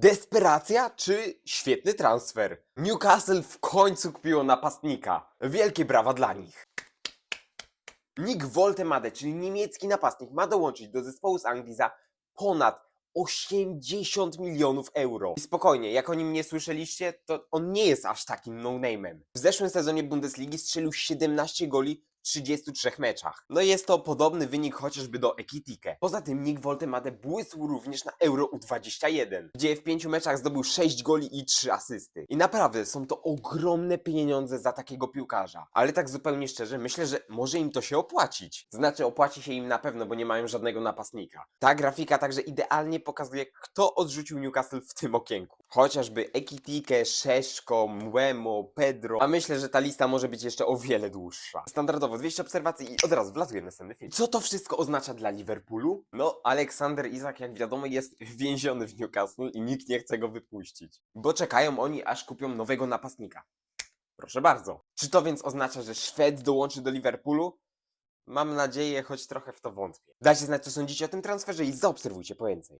Desperacja czy świetny transfer? Newcastle w końcu kupiło napastnika. Wielkie brawa dla nich. Nick Woltemade, czyli niemiecki napastnik, ma dołączyć do zespołu z Anglii za ponad 80 milionów euro. I spokojnie, jak o nim nie słyszeliście, to on nie jest aż takim no-name'em. W zeszłym sezonie Bundesligi strzelił 17 goli 33 meczach. No jest to podobny wynik chociażby do Ekitike. Poza tym Nick Woltemade błysł również na Euro U21, gdzie w 5 meczach zdobył 6 goli i 3 asysty. I naprawdę są to ogromne pieniądze za takiego piłkarza. Ale tak zupełnie szczerze, myślę, że może im to się opłacić. Znaczy opłaci się im na pewno, bo nie mają żadnego napastnika. Ta grafika także idealnie pokazuje, kto odrzucił Newcastle w tym okienku. Chociażby Ekitike, Szeszko, Mwemo, Pedro, a myślę, że ta lista może być jeszcze o wiele dłuższa. Standardowo 200 obserwacji i od razu wlatuje następny film. Co to wszystko oznacza dla Liverpoolu? No, Aleksander Isak, jak wiadomo, jest więziony w Newcastle i nikt nie chce go wypuścić. Bo czekają oni, aż kupią nowego napastnika. Proszę bardzo. Czy to więc oznacza, że Szwed dołączy do Liverpoolu? Mam nadzieję, choć trochę w to wątpię. Dajcie znać, co sądzicie o tym transferze i zaobserwujcie po więcej.